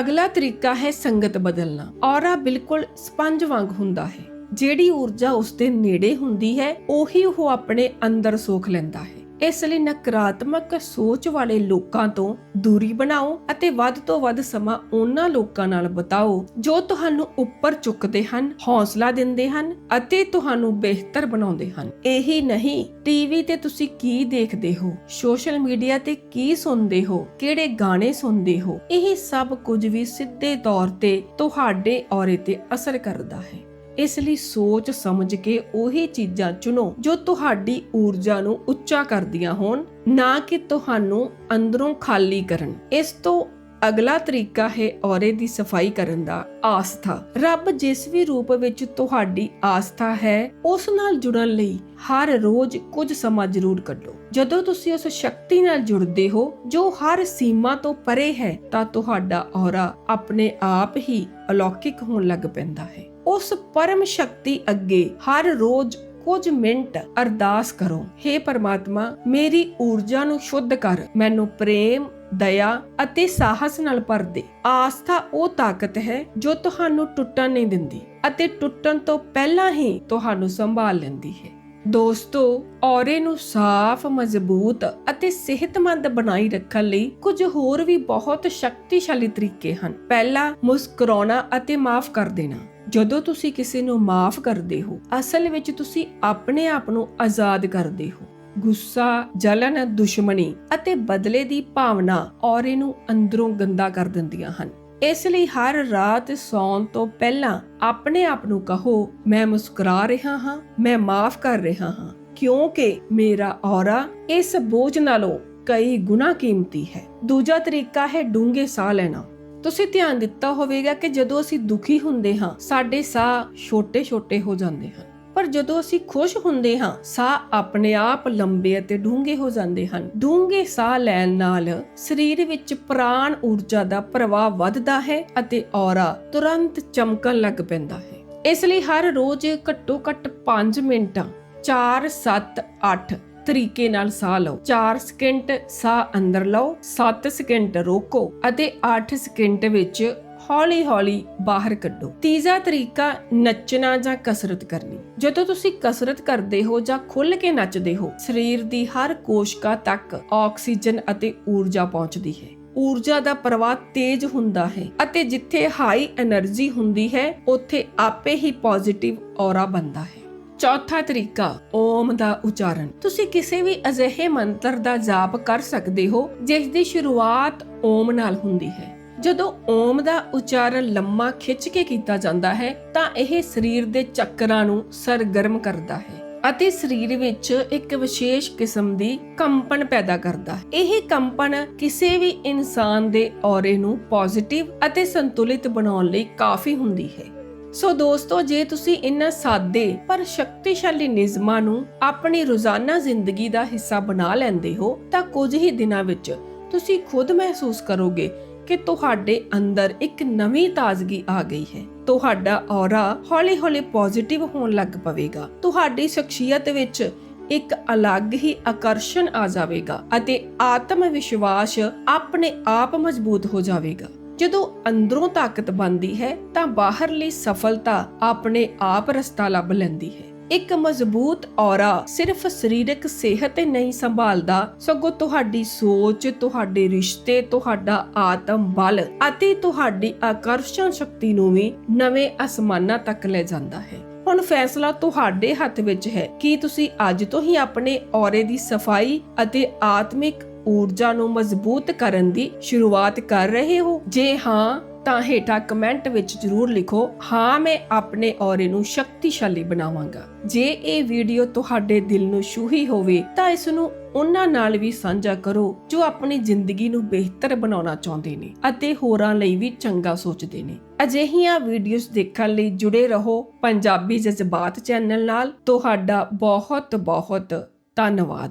ਅਗਲਾ ਤਰੀਕਾ ਹੈ ਸੰਗਤ ਬਦਲਣਾ। ਔਰਾ ਬਿਲਕੁਲ ਸਪੰਜ ਵਾਂਗ ਹੁੰਦਾ ਹੈ। ਜਿਹੜੀ ਊਰਜਾ ਉਸ ਦੇ ਨੇੜੇ ਹੁੰਦੀ ਹੈ ਉਹੀ ਉਹ ਆਪਣੇ ਅੰਦਰ ਸੋਖ ਲੈਂਦਾ ਹੈ। ਇਸ ਲਈ ਨਕਾਰਾਤਮਕ ਸੋਚ ਵਾਲੇ ਲੋਕਾਂ ਤੋਂ ਦੂਰੀ ਬਣਾਓ ਅਤੇ ਵੱਧ ਤੋਂ ਵੱਧ ਸਮਾਂ ਉਹਨਾਂ ਲੋਕਾਂ ਨਾਲ ਬਿਤਾਓ ਜੋ ਤੁਹਾਨੂੰ ਉੱਪਰ ਚੁੱਕਦੇ ਹਨ, ਹੌਸਲਾ ਦਿੰਦੇ ਹਨ ਅਤੇ ਤੁਹਾਨੂੰ ਬਿਹਤਰ ਬਣਾਉਂਦੇ ਹਨ। ਇਹੀ ਨਹੀਂ, ਟੀਵੀ ਤੇ ਤੁਸੀਂ ਕੀ ਦੇਖਦੇ ਹੋ? ਸੋਸ਼ਲ ਮੀਡੀਆ ਤੇ ਕੀ ਸੁਣਦੇ ਹੋ? ਕਿਹੜੇ ਗਾਣੇ ਸੁਣਦੇ ਹੋ? ਇਹ ਸਭ ਕੁਝ ਵੀ ਸਿੱਧੇ ਤੌਰ ਤੇ ਤੁਹਾਡੇ ਔਰੇ ਤੇ ਅਸਰ ਕਰਦਾ ਹੈ। ਇਸ ਲਈ ਸੋਚ ਸਮਝ ਕੇ ਉਹੀ ਚੀਜ਼ਾਂ ਚੁਣੋ ਜੋ ਤੁਹਾਡੀ ਊਰਜਾ ਨੂੰ ਉੱਚਾ ਕਰਦੀਆਂ ਹੋਣ, ਨਾ ਕਿ ਤੁਹਾਨੂੰ ਅੰਦਰੋਂ ਖਾਲੀ ਕਰਨ। ਇਸ ਤੋਂ ਅਗਲਾ ਤਰੀਕਾ ਹੈ ਔਰੇ ਦੀ ਸਫ਼ਾਈ ਕਰਨ ਦਾ, ਆਸਥਾ। ਰੱਬ ਜਿਸ ਵੀ ਰੂਪ ਵਿੱਚ ਤੁਹਾਡੀ ਆਸਥਾ ਹੈ, ਉਸ ਨਾਲ ਜੁੜਨ ਲਈ ਹਰ ਰੋਜ਼ ਕੁਝ ਸਮਾਂ ਜ਼ਰੂਰ ਕੱਢੋ। ਜਦੋਂ ਤੁਸੀਂ ਉਸ ਸ਼ਕਤੀ ਨਾਲ ਜੁੜਦੇ ਹੋ, ਜੋ ਹਰ ਸੀਮਾ ਤੋਂ ਪਰੇ ਹੈ, ਤਾਂ ਤੁਹਾਡਾ ਔਰਾ ਆਪਣੇ ਆਪ ਹੀ ਅਲੌਕਿਕ ਹੋਣ ਲੱਗ ਪੈਂਦਾ ਹੈ। ਉਸ ਪਰਮ ਸ਼ਕਤੀ ਅੱਗੇ ਹਰ ਰੋਜ਼ ਕੁਝ ਮਿੰਟ ਅਰਦਾਸ ਕਰੋ। हे ਪਰਮਾਤਮਾ, ਮੇਰੀ ਊਰਜਾ ਨੂੰ ਸ਼ੁੱਧ ਕਰ, ਮੈਨੂੰ ਪ੍ਰੇਮ, ਦਇਆ ਅਤੇ ਸਾਹਸ ਨਾਲ ਭਰ ਦੇ। ਆਸਥਾ ਉਹ ਤਾਕਤ ਹੈ ਜੋ ਤੁਹਾਨੂੰ ਟੁੱਟਣ ਨਹੀਂ ਦਿੰਦੀ ਅਤੇ ਟੁੱਟਣ ਤੋਂ ਪਹਿਲਾਂ ਹੀ ਤੁਹਾਨੂੰ ਸੰਭਾਲ ਲੈਂਦੀ ਹੈ। ਦੋਸਤੋ, ਔਰੇ ਨੂੰ ਸਾਫ਼, ਮਜ਼ਬੂਤ ਅਤੇ ਸਿਹਤਮੰਦ ਬਣਾਈ ਰੱਖਣ ਲਈ ਕੁਝ ਹੋਰ ਵੀ ਬਹੁਤ ਸ਼ਕਤੀਸ਼ਾਲੀ ਤਰੀਕੇ ਹਨ। ਪਹਿਲਾ ਮੁਸਕਰਾਉਣਾ ਅਤੇ ਮਾਫ ਕਰ ਦੇਣਾ। ਜਦੋਂ ਤੁਸੀਂ ਕਿਸੇ ਨੂੰ ਮਾਫ ਕਰਦੇ ਹੋ, ਅਸਲ ਵਿੱਚ ਤੁਸੀਂ ਆਪਣੇ ਆਪ ਨੂੰ ਆਜ਼ਾਦ ਕਰਦੇ ਹੋ। ਗੁੱਸਾ, ਜਲਨ, ਦੁਸ਼ਮਣੀ ਅਤੇ ਬਦਲੇ ਦੀ ਭਾਵਨਾ ਔਰੇ ਨੂੰ ਅੰਦਰੋਂ ਗੰਦਾ ਕਰ ਦਿੰਦੀਆਂ ਹਨ। ਇਸ ਲਈ ਹਰ ਰਾਤ ਸੌਣ ਤੋਂ ਪਹਿਲਾਂ ਆਪਣੇ ਆਪ ਨੂੰ ਕਹੋ, ਮੈਂ ਮੁਸਕਰਾ ਰਿਹਾ ਹਾਂ, ਮੈਂ ਮਾਫ ਕਰ ਰਿਹਾ ਹਾਂ, ਕਿਉਂਕਿ ਮੇਰਾ ਔਰਾ ਇਸ ਬੋਝ ਨਾਲੋਂ ਕਈ ਗੁਣਾ ਕੀਮਤੀ ਹੈ। ਦੂਜਾ ਤਰੀਕਾ ਹੈ ਡੂੰਘੇ ਸਾਹ ਲੈਣਾ। ਤੁਸੀਂ ਧਿਆਨ ਦਿੱਤਾ ਹੋਵੇਗਾ ਕਿ ਜਦੋਂ ਅਸੀਂ ਦੁਖੀ ਹੁੰਦੇ ਹਾਂ, ਸਾਡੇ ਸਾਹ ਛੋਟੇ-ਛੋਟੇ ਹੋ ਜਾਂਦੇ ਹਨ। ਪਰ ਜਦੋਂ ਅਸੀਂ ਖੁਸ਼ ਹੁੰਦੇ ਹਾਂ, ਸਾਹ ਆਪਣੇ ਆਪ ਲੰਬੇ ਅਤੇ ਡੂੰਘੇ ਹੋ ਜਾਂਦੇ ਹਨ। ਡੂੰਘੇ ਸਾਹ ਲੈਣ ਨਾਲ ਸਰੀਰ ਵਿੱਚ ਪ੍ਰਾਣ ਊਰਜਾ ਦਾ ਪ੍ਰਵਾਹ ਵੱਧਦਾ ਹੈ ਅਤੇ ਔਰਾ ਤੁਰੰਤ ਚਮਕਣ ਲੱਗ ਪੈਂਦਾ ਹੈ। ਇਸ ਲਈ ਹਰ ਰੋਜ਼ ਘੱਟੋ ਘੱਟ 5 ਮਿੰਟਾਂ 4 7 8 ਤਰੀਕੇ ਨਾਲ ਸਾਹ ਲਓ। 4 ਸਕਿੰਟ ਸਾਹ ਅੰਦਰ ਲਓ 7 ਸਕਿੰਟ ਰੋਕੋ ਅਤੇ 8 ਸਕਿੰਟ ਵਿੱਚ ਹੌਲੀ-ਹੌਲੀ ਬਾਹਰ ਕੱਢੋ। ਤੀਜਾ ਤਰੀਕਾ, ਨੱਚਣਾ ਜਾਂ ਕਸਰਤ ਕਰਨੀ। ਜਦੋਂ ਤੁਸੀਂ ਕਸਰਤ ਕਰਦੇ ਹੋ ਜਾਂ ਖੁੱਲ ਕੇ ਨੱਚਦੇ ਹੋ, ਸਰੀਰ ਦੀ ਹਰ ਕੋਸ਼ਕਾ ਤੱਕ ਆਕਸੀਜਨ ਅਤੇ ਊਰਜਾ ਪਹੁੰਚਦੀ ਹੈ। ਊਰਜਾ ਦਾ ਪ੍ਰਵਾਹ ਤੇਜ਼ ਹੁੰਦਾ ਹੈ ਅਤੇ ਜਿੱਥੇ ਹਾਈ એનર્ਜੀ ਹੁੰਦੀ ਹੈ, ਉੱਥੇ ਆਪੇ ਹੀ ਪੋਜ਼ਿਟਿਵ ਔਰਾ ਬਣਦਾ ਹੈ। ਚੌਥਾ ਤਰੀਕਾ, ਓਮ ਦਾ ਉਚਾਰਨ। ਤੁਸੀਂ ਕਿਸੇ ਵੀ ਅਜਿਹੇ ਮੰਤਰ ਦਾ ਜਾਪ ਕਰ ਸਕਦੇ ਹੋ, ਜਿਸ ਦੀ ਸ਼ੁਰੂਆਤ ਓਮ ਨਾਲ ਹੁੰਦੀ ਹੈ। ਜਦੋਂ ਓਮ ਦਾ ਉਚਾਰਨ ਲੰਮਾ ਖਿੱਚ ਕੇ ਕੀਤਾ ਜਾਂਦਾ ਹੈ, ਤਾਂ ਇਹ ਸਰੀਰ ਦੇ ਚੱਕਰਾਂ ਨੂੰ ਸਰਗਰਮ ਕਰਦਾ ਹੈ ਅਤੇ ਸਰੀਰ ਵਿੱਚ ਇੱਕ ਵਿਸ਼ੇਸ਼ ਕਿਸਮ ਦੀ ਕੰਪਨ ਪੈਦਾ ਕਰਦਾ ਹੈ। ਇਹ ਕੰਪਨ ਕਿਸੇ ਵੀ ਇਨਸਾਨ ਦੇ ਔਰੇ ਨੂੰ ਪੋਜ਼ਿਟਿਵ ਅਤੇ ਸੰਤੁਲਿਤ ਬਣਾਉਣ ਲਈ ਕਾਫੀ ਹੁੰਦੀ ਹੈ। ਸੋ ਦੋਸਤੋ, ਜੇ ਤੁਸੀਂ ਇਹਨਾਂ ਸਾਦੇ ਪਰ ਸ਼ਕਤੀਸ਼ਾਲੀ ਨਿਯਮਾਂ ਨੂੰ ਆਪਣੀ ਰੋਜ਼ਾਨਾ ਜ਼ਿੰਦਗੀ ਦਾ ਹਿੱਸਾ ਬਣਾ ਲੈਂਦੇ ਹੋ, ਤਾਂ ਕੁਝ ਹੀ ਦਿਨਾਂ ਵਿੱਚ ਤੁਸੀਂ ਖੁਦ ਮਹਿਸੂਸ ਕਰੋਗੇ ਕਿ ਤੁਹਾਡੇ ਅੰਦਰ ਇੱਕ ਨਵੀਂ ਤਾਜ਼ਗੀ ਆ ਗਈ ਹੈ। ਤੁਹਾਡਾ ਔਰਾ ਹੌਲੀ-ਹੌਲੀ ਪੋਜ਼ਿਟਿਵ ਹੋਣ ਲੱਗ ਪਵੇਗਾ। ਤੁਹਾਡੀ ਸ਼ਖਸੀਅਤ ਵਿੱਚ ਇੱਕ ਅਲੱਗ ਹੀ ਆਕਰਸ਼ਣ ਆ ਜਾਵੇਗਾ ਅਤੇ ਆਤਮ ਵਿਸ਼ਵਾਸ ਆਪਣੇ ਆਪ ਮਜ਼ਬੂਤ ਹੋ ਜਾਵੇਗਾ। ਜਦੋਂ ਅੰਦਰੋਂ ਤਾਕਤ ਬਣਦੀ ਹੈ ਤਾਂ ਬਾਹਰਲੀ ਸਫਲਤਾ ਆਪਣੇ ਆਪ ਰਸਤਾ ਲੱਭ ਲੈਂਦੀ ਹੈ। ਇੱਕ ਮਜ਼ਬੂਤ ਔਰਾ ਸਿਰਫ ਸਰੀਰਕ ਸਿਹਤ ਹੀ ਨਹੀਂ ਸੰਭਾਲਦਾ, ਸਗੋਂ ਤੁਹਾਡੀ ਸੋਚ, ਤੁਹਾਡੇ ਰਿਸ਼ਤੇ, ਤੁਹਾਡਾ ਆਤਮ ਬਲ ਅਤੇ ਤੁਹਾਡੀ ਆਕਰਸ਼ਣ ਸ਼ਕਤੀ ਨੂੰ ਵੀ ਨਵੇਂ ਅਸਮਾਨਾਂ ਤੱਕ ਲੈ ਜਾਂਦਾ ਹੈ। ਹੁਣ ਫੈਸਲਾ ਤੁਹਾਡੇ ਹੱਥ ਵਿੱਚ ਹੈ ਕਿ ਤੁਸੀਂ ਅੱਜ ਤੋਂ ਹੀ ਆਪਣੇ ਔਰੇ ਦੀ ਸਫ਼ਾਈ ਅਤੇ ਆਤਮਿਕ ਊਰਜਾ ਨੂੰ ਮਜ਼ਬੂਤ ਕਰਨ ਦੀ ਸ਼ੁਰੂਆਤ ਕਰ ਰਹੇ ਹੋ। ਜੇ ਹਾਂ, ਤਾਂ ਹੇਠਾਂ ਕਮੈਂਟ ਵਿੱਚ ਜਰੂਰ ਲਿਖੋ, ਹਾਂ, ਮੈਂ ਆਪਣੇ ਔਰੇ ਨੂੰ ਸ਼ਕਤੀਸ਼ਾਲੀ ਬਣਾਵਾਂਗਾ। ਜੇ ਇਹ ਵੀਡੀਓ ਤੁਹਾਡੇ ਦਿਲ ਨੂੰ ਛੂਹੀ ਹੋਵੇ, ਤਾਂ ਇਸ ਨੂੰ ਉਹਨਾਂ ਨਾਲ ਵੀ ਸਾਂਝਾ ਕਰੋ, ਜੋ ਆਪਣੀ ਜ਼ਿੰਦਗੀ ਨੂੰ ਬਿਹਤਰ ਬਣਾਉਣਾ ਚਾਹੁੰਦੇ ਨੇ ਅਤੇ ਹੋਰਾਂ ਲਈ ਵੀ ਚੰਗਾ ਸੋਚਦੇ ਨੇ। ਅਜਿਹੀਆਂ ਵੀਡੀਓਜ਼ ਦੇਖਣ ਲਈ ਜੁੜੇ ਰਹੋ ਪੰਜਾਬੀ ਜਜ਼ਬਾਤ ਚੈਨਲ ਨਾਲ। ਤੁਹਾਡਾ ਬਹੁਤ ਬਹੁਤ ਧੰਨਵਾਦ।